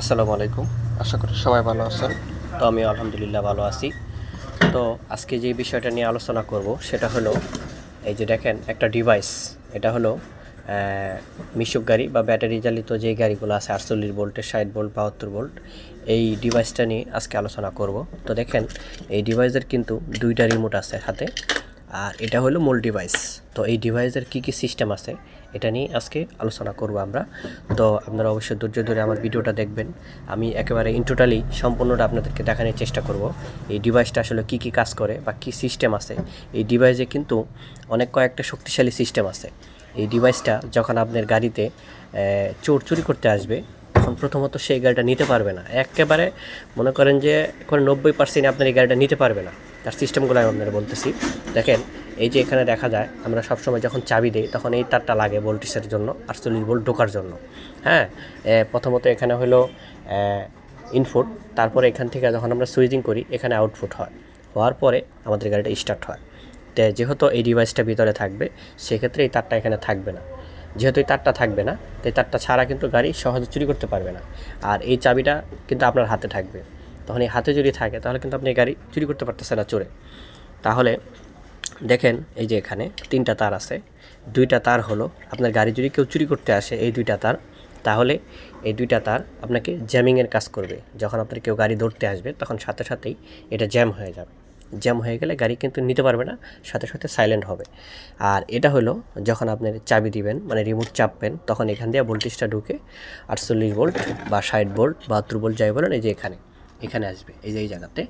আসসালামু আলাইকুম। আশা করি সবাই ভালো আছেন। তো আমি আলহামদুলিল্লাহ ভালো আছি। তো আজকে যে বিষয়টা নিয়ে আলোচনা করব, সেটা হলো, এই যে দেখেন, একটা ডিভাইস এটা হলো মিশুক গাড়ি বা ব্যাটারি চালিত যে গাড়িগুলো আছে, আটচল্লিশ ভোল্টের ষাট ভোল্ট বাহাত্তর ভোল্ট এই ডিভাইসটা নিয়ে আজকে আলোচনা করব। তো দেখেন, এই ডিভাইসের কিন্তু দুইটা রিমোট আছে হাতে। আর এটা হলো মূল ডিভাইস তো এই ডিভাইসের কী কী সিস্টেম আছে, এটা নিয়ে আজকে আলোচনা করব আমরা। তো আপনারা অবশ্যই ধৈর্য ধরে আমার ভিডিওটা দেখবেন। আমি একেবারে ইন টোটালি সম্পূর্ণটা আপনাদেরকে দেখানোর চেষ্টা করব। এই ডিভাইসটা আসলে কী কী কাজ করে বা কী সিস্টেম আছে। এই ডিভাইসে কিন্তু অনেক কয়েকটা শক্তিশালী সিস্টেম আছে। এই ডিভাইসটা যখন আপনার গাড়িতে চোর চুরি করতে আসবে, তখন প্রথমত সেই গাড়িটা নিতে পারবে না। একেবারে মনে করেন যে কোনো নব্বই পার্সেন্ট আপনার এই গাড়িটা নিতে পারবে না। তার সিস্টেমগুলো আমি আপনারা বলতেছি। দেখেন, এই যে এখানে দেখা যায়, আমরা সবসময় যখন চাবি দিই, তখন এই তারটা লাগে ভোল্টেজের জন্য, আটচল্লিশ ভোল্ট ঢোকার জন্য। হ্যাঁ? প্রথমত এখানে হলো ইনপুট তারপরে এখান থেকে যখন আমরা সুইচিং করি, এখানে আউটপুট হয়। হওয়ার পরে আমাদের গাড়িটা স্টার্ট হয়। তো, যেহেতু এই ডিভাইসটা ভিতরে থাকবে, সেক্ষেত্রে এই তারটা এখানে থাকবে না। যেহেতু এই তারটা থাকবে না, তো এই তারটা ছাড়া কিন্তু গাড়ি সহজে চুরি করতে পারবে না। আর এই চাবিটা কিন্তু আপনার হাতে থাকবে। তখন এই হাতে যদি থাকে, তাহলে কিন্তু আপনি গাড়ি চুরি করতে পারতেছে না চোরে। তাহলে দেখেন এই যে এখানে তিনটা তার আছে। দুইটা তার হলো আপনার গাড়ি যদি কেউ চুরি করতে আসে এই দুইটা তার, তাহলে এই দুইটা তার আপনাকে জ্যামিংয়ের কাজ করবে। যখন আপনার কেউ গাড়ি ধরতে আসবে, তখন সাথে সাথেই এটা জ্যাম হয়ে যাবে। জ্যাম হয়ে গেলে গাড়ি কিন্তু নিতে পারবে না, সাথে সাথে সাইলেন্ট হবে। আর এটা হলো যখন আপনি চাবি দিবেন মানে রিমোট চাপবেন, তখন এখান দিয়ে ভোল্টেজটা ঢুকে আটচল্লিশ ভোল্ট বা ষাট ভোল্ট বাহাত্তর ভোল্ট যাই বলেন, এই যে এখানে। এখানে আসবে, এই যে এই জায়গাতে।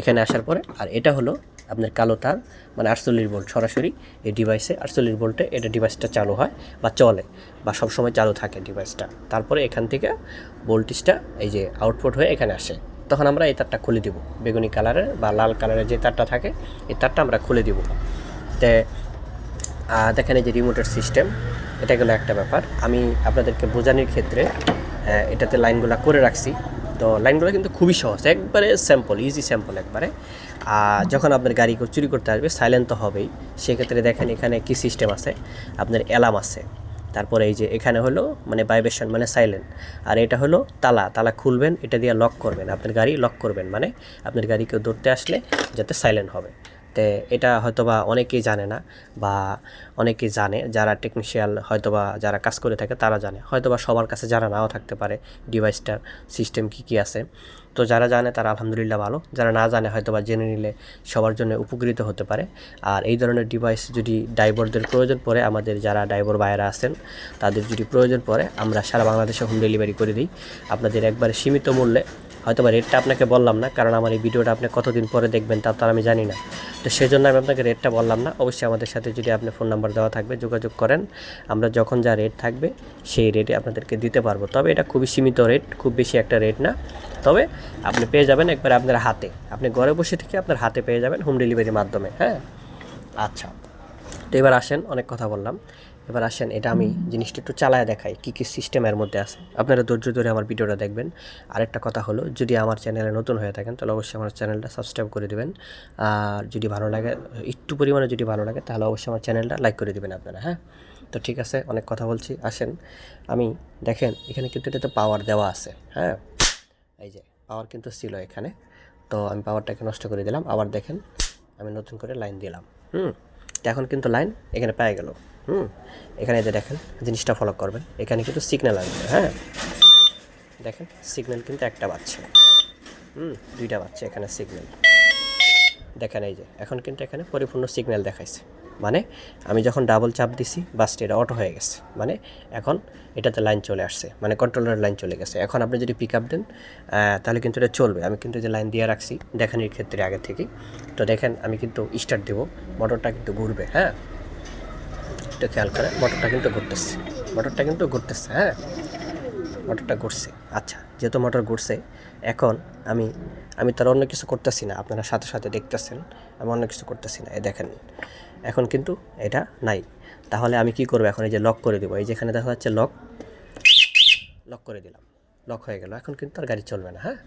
এখানে আসার পরে, আর এটা হলো আপনার কালো তার মানে আটচল্লিশ ভোল্ট সরাসরি এই ডিভাইসে আটচল্লিশ ভোল্টে এটা ডিভাইসটা চালু হয় বা চলে বা সবসময় চালু থাকে ডিভাইসটা তারপরে এখান থেকে ভোল্টেজটা এই যে আউটপুট হয়ে এখানে আসে। তখন আমরা এই তারটা খুলে দিব। বেগুনি কালারের বা লাল কালারের যে তারটা থাকে, এই তারটা আমরা খুলে দিব। তে দেখেন এই যে রিমোটের সিস্টেম এটা গেলো একটা ব্যাপার। আমি আপনাদেরকে বোঝানোর ক্ষেত্রে এটাতে লাইনগুলো করে রাখছি। তো লাইনগুলো কিন্তু খুবই সহজ। একবারে স্যাম্পল ইজি স্যাম্পল একবারে। আর যখন আপনার গাড়ি চুরি করতে আসবে সাইলেন্ট তো হবেই। সেক্ষেত্রে দেখেন এখানে কি সিস্টেম আছে? আপনার অ্যালার্ম আছে। তারপরে এই যে এখানে হলো মানে ভাইব্রেশন মানে সাইলেন্ট আর এটা হলো তালা। তালা খুলবেন, এটা দিয়ে লক করবেন। আপনার গাড়ি লক করবেন। মানে আপনার গাড়ি কেউ ধরতে আসলে যাতে সাইলেন্ট হবে। তে এটা হয়তোবা অনেকেই জানে না বা অনেকেই জানে, যারা টেকনিশিয়াল হয়তোবা যারা কাজ করে থাকে তারা জানে। হয়তোবা সবার কাছে যারা নাও থাকতে পারে ডিভাইসটার সিস্টেম কী কী আছে। তো যারা জানে তারা আলহামদুলিল্লাহ ভালো, যারা না জানে হয়তোবা জেনে নিলে সবার জন্য উপকৃত হতে পারে। আর এই ধরনের ডিভাইস যদি ড্রাইভারদের প্রয়োজন পড়ে, আমাদের যারা ড্রাইভার বাইরে আছেন, তাদের যদি প্রয়োজন পড়ে, আমরা সারা বাংলাদেশে হোম ডেলিভারি করে দিই। আপনাদের একবারে সীমিত মূল্যে হয়তো বা রেটটা আপনাকে বললাম না, কারণ আমার এই ভিডিওটা আপনি কতদিন পরে দেখবেন তা তো আমি জানি না। তো সেই জন্য আমি আপনাকে রেটটা বললাম না। অবশ্যই আমাদের সাথে যদি আপনি ফোন নাম্বার দেওয়া থাকবে, যোগাযোগ করেন। আমরা যখন যা রেট থাকবে, সেই রেটে আপনাদেরকে দিতে পারব। তবে এটা খুবই সীমিত রেট খুব বেশি একটা রেট না। তবে আপনি পেয়ে যাবেন একবার আপনার হাতে। আপনি ঘরে বসে থেকে আপনার হাতে পেয়ে যাবেন হোম ডেলিভারির মাধ্যমে হ্যাঁ? আচ্ছা। তো এবার আসেন, অনেক কথা বললাম। এবার আসেন, এটা আমি জিনিসটা একটু চালায় দেখাই, কী কী সিস্টেম এর মধ্যে আছে। আপনারা ধৈর্য ধরে আমার ভিডিওটা দেখবেন। আরেকটা কথা হলো, যদি আমার চ্যানেলে নতুন হয়ে থাকেন, তাহলে অবশ্যই আমার চ্যানেলটা সাবস্ক্রাইব করে দেবেন। আর যদি ভালো লাগে, একটু পরিমাণে যদি ভালো লাগে, তাহলে অবশ্যই আমার চ্যানেলটা লাইক করে দেবেন আপনারা হ্যাঁ? তো ঠিক আছে, অনেক কথা বলছি, আসেন। আমি, দেখেন, এখানে কিন্তু এটাতে পাওয়ার দেওয়া আছে হ্যাঁ? এই যে পাওয়ার কিন্তু ছিল এখানে। তো আমি পাওয়ারটাকে নষ্ট করে দিলাম। আবার দেখেন, আমি নতুন করে লাইন দিলাম, হুম? তো এখন কিন্তু লাইন এখানে পেয়ে গেল। হুম? এখানে যে দেখেন, জিনিসটা ফলো করবেন। এখানে কিন্তু সিগন্যাল আসবে হ্যাঁ? দেখেন সিগন্যাল কিন্তু একটা বাচ্চা হুম? দুইটা বাচ্চা এখানে সিগন্যাল দেখেন এই যে, এখন কিন্তু এখানে পরিপূর্ণ সিগন্যাল দেখাইছে। মানে আমি যখন ডাবল চাপ দিছি বাসটি এটা অটো হয়ে গেছে। মানে এখন এটাতে লাইন চলে আসছে মানে কন্ট্রোলারের লাইন চলে গেছে। এখন আপনি যদি পিক আপ দেন তাহলে কিন্তু এটা চলবে। আমি কিন্তু যে লাইন দিয়ে রাখছি দেখানির ক্ষেত্রে আগে থেকেই। তো দেখেন, আমি কিন্তু স্টার্ট দেবো মোটরটা কিন্তু ঘুরবে হ্যাঁ? একটু খেয়াল করে মোটরটা কিন্তু ঘুরতেছে মোটরটা কিন্তু ঘুরতেছে হ্যাঁ? মোটরটা ঘুরছে। আচ্ছা যেহেতু মোটর ঘুরছে, এখন আমি আমি তার অন্য কিছু করতেছি না। আপনারা সাথে সাথে দেখতেছেন, আমি অন্য কিছু করতেছি না। এ দেখেন এখন কিন্তু এটা নাই। তাহলে আমি কি করব এখন? এই যে লক করে দেবো। এই যেখানে দেখা যাচ্ছে লক লক করে দিলাম। লক হয়ে গেল। এখন কিন্তু আর গাড়ি চলবে না হ্যাঁ?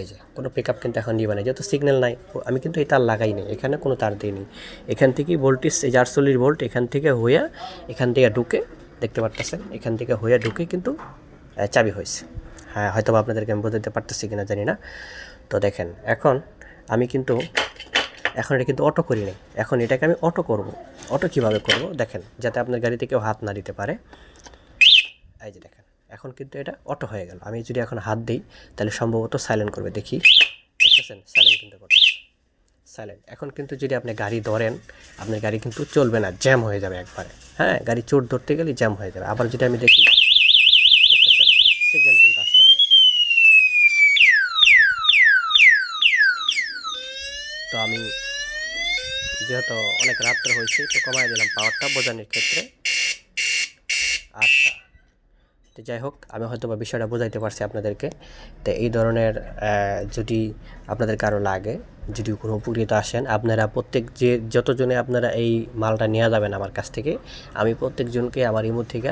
এই যে, কোনো পিক আপ কিন্তু এখন নিবে না। যেহেতু সিগন্যাল নাই আমি কিন্তু এই তার লাগাই নি এখানে কোনো তার দিইনি এখান থেকেই ভোল্টেজ এই যে আটচল্লিশ ভোল্ট এখান থেকে হইয়া, এখান থেকে ঢুকে, দেখতে পারতেছেন? এখান থেকে হইয়া ঢুকে কিন্তু চাবি হয়েছে। হ্যাঁ হয়তো আপনাদেরকে আমি বোঝাতে পারতেছি কিনা জানি না। তো দেখেন, এখন আমি কিন্তু এখন এটা কিন্তু অটো করি নাই। এখন এটাকে আমি অটো করব। অটো কীভাবে করব? দেখেন, যাতে আপনার গাড়িতে কেউ হাত না দিতে পারে। এই যে দেখেন, এখন কিন্তু এটা অটো হয়ে গেল। আমি যদি এখন হাত দিই, তাহলে সম্ভবত সাইলেন্ট করবে। দেখি, দেখতেছেন? সাইলেন্ট কিন্তু করছে সাইলেন্ট এখন কিন্তু যদি আপনি গাড়ি ধরেন, আপনার গাড়ি কিন্তু চলবে না জ্যাম হয়ে যাবে একবারে। হ্যাঁ গাড়ি চোট ধরতে গেলে জ্যাম হয়ে যাবে। আবার যদি আমি দেখি সিগন্যাল কিন্তু আসতেছে তো আমি যেহেতু অনেক রাত্রে হয়েছে, তো কমাই দিলাম পাওয়ারটা বোঝানোর ক্ষেত্রে। আচ্ছা তো যাই হোক, আমি হয়তো বা বিষয়টা বোঝাইতে পারছি আপনাদেরকে। তো এই ধরনের যদি আপনাদের কারও লাগে যদি কোনো উপকৃত আসেন, আপনারা প্রত্যেক যে, যতজনে আপনারা এই মালটা নিয়ে যাবেন আমার কাছ থেকে, আমি প্রত্যেকজনকে আমার ইমো থেকে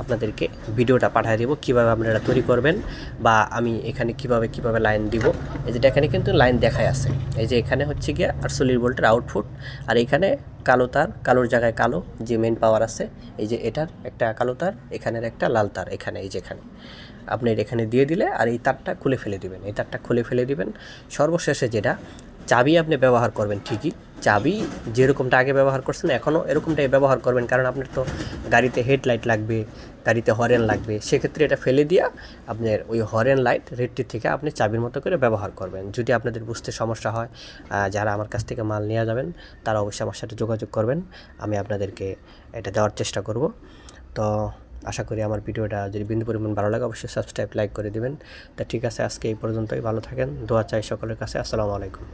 আপনাদেরকে ভিডিওটা পাঠিয়ে দেবো, কীভাবে আপনারা তৈরি করবেন বা আমি এখানে কীভাবে কীভাবে লাইন দিব। এই যেটা এখানে কিন্তু লাইন দেখায় আছে। এই যে এখানে হচ্ছে গিয়ে আটচল্লিশ ভোল্টের আউটপুট, আর এখানে কালো তার, কালোর জায়গায় কালো যে মেন পাওয়ার আছে, এই যে এটার একটা কালো তার, এখানের একটা লাল তার, এখানে, এই যে এখানে। আপনি এখানে দিয়ে দিলে আর এই তারটা খুলে ফেলে দিবেন, এই তারটা খুলে ফেলে দিবেন। সর্বশেষে যেটা চাবি আপনি ব্যবহার করবেন ঠিকই। চাবি যেরকমটা আগে ব্যবহার করছেন, এখনও এরকমটাই ব্যবহার করবেন। কারণ আপনার তো গাড়িতে হেডলাইট লাগবে, গাড়িতে হরেন লাগবে, সেক্ষেত্রে এটা ফেলে দিয়া আপনার ওই হরেন লাইট, রেডটি থেকে আপনি চাবির মতো করে ব্যবহার করবেন। যদি আপনাদের বুঝতে সমস্যা হয় যারা আমার কাছ থেকে মাল নিয়ে যাবেন, তারা অবশ্যই আমার সাথে যোগাযোগ করবেন। আমি আপনাদেরকে এটা দেওয়ার চেষ্টা করব। তো আশা করি আমার ভিডিওটা যদি বিন্দু পরিমাণ ভালো লাগে, অবশ্যই সাবস্ক্রাইব, লাইক করে দিবেন। তা ঠিক আছে, আজকে এই পর্যন্তই। ভালো থাকেন, দোয়া চাই সকলের কাছে। আসসালামু আলাইকুম।